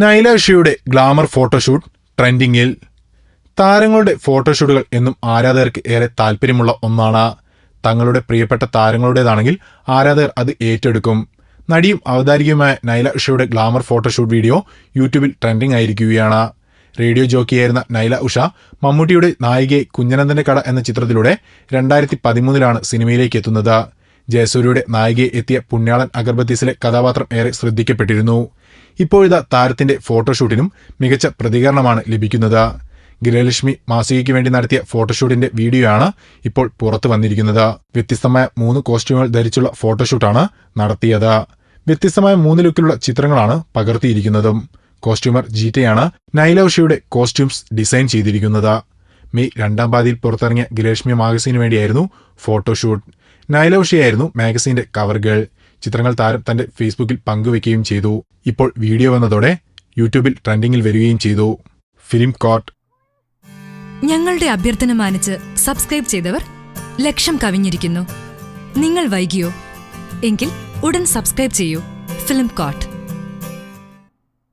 നൈല ഉഷയുടെ glamour photoshoot ട്രെൻഡിങ്ങിൽ താരങ്ങളുടെ ഫോട്ടോഷൂട്ടുകൾ എന്നും ആരാധകർക്ക് ഏറെ താല്പര്യമുള്ള ഒന്നാണ്. തങ്ങളുടെ പ്രിയപ്പെട്ട താരങ്ങളുടേതാണെങ്കിൽ ആരാധകർ അത് ഏറ്റെടുക്കും. നടിയും അവതാരികയുമായ നൈല ഉഷയുടെ ഗ്ലാമർ ഫോട്ടോഷൂട്ട് വീഡിയോ യൂട്യൂബിൽ ട്രെൻഡിംഗ് ആയിരിക്കുകയാണ്. റേഡിയോ ജോക്കിയായിരുന്ന നൈല ഉഷ മമ്മൂട്ടിയുടെ നായികയെ കുഞ്ഞനന്ദന്റെ കട എന്ന ചിത്രത്തിലൂടെ രണ്ടായിരത്തി പതിമൂന്നിലാണ് സിനിമയിലേക്ക് എത്തുന്നത്. ജയസൂര്യയുടെ നായികയെ എത്തിയ പുണ്യാളൻ അഗർബത്തീസിലെ കഥാപാത്രം ഏറെ ശ്രദ്ധിക്കപ്പെട്ടിരുന്നു. ഇപ്പോഴിതാ താരത്തിന്റെ ഫോട്ടോഷൂട്ടിനും മികച്ച പ്രതികരണമാണ് ലഭിക്കുന്നത്. ഗൃഹലക്ഷ്മി മാസികയ്ക്ക് വേണ്ടി നടത്തിയ ഫോട്ടോഷൂട്ടിന്റെ വീഡിയോയാണ് ഇപ്പോൾ പുറത്തു വന്നിരിക്കുന്നത്. വ്യത്യസ്തമായ മൂന്ന് കോസ്റ്റ്യൂമുകൾ ധരിച്ചുള്ള ഫോട്ടോഷൂട്ടാണ് നടത്തിയത്. വ്യത്യസ്തമായ മൂന്ന് ലുക്കിലുള്ള ചിത്രങ്ങളാണ് പകർത്തിയിരിക്കുന്നതും. കോസ്റ്റ്യൂമർ ജീറ്റയാണ് നൈലോഷയുടെ കോസ്റ്റ്യൂംസ് ഡിസൈൻ ചെയ്തിരിക്കുന്നത്. മെയ് രണ്ടാം പാതിയിൽ പുറത്തിറങ്ങിയ ഗൃഹലക്ഷ്മി മാഗസീന് വേണ്ടിയായിരുന്നു ഫോട്ടോഷൂട്ട്. നൈലോഷയായിരുന്നു മാഗസീന്റെ കവർ ഗേൾ ചിത്രങ്ങൾ താരം തന്റെ ഫേസ്ബുക്കിൽ പങ്കുവെക്കുകയും ചെയ്തു. ഇപ്പോൾ വീഡിയോ വന്നതോടെ യൂട്യൂബിൽ ട്രെൻഡിങ്ങിൽ വരികയും ചെയ്തു. ഫിലിം കോട്ട് ഞങ്ങളുടെ അഭ്യർത്ഥന മാനിച്ച് സബ്സ്ക്രൈബ് ചെയ്തവർ ലക്ഷം കവിഞ്ഞിരിക്കുന്നു. നിങ്ങൾ വൈകിയോ? എങ്കിൽ ഉടൻ സബ്സ്ക്രൈബ് ചെയ്യൂ. Film coat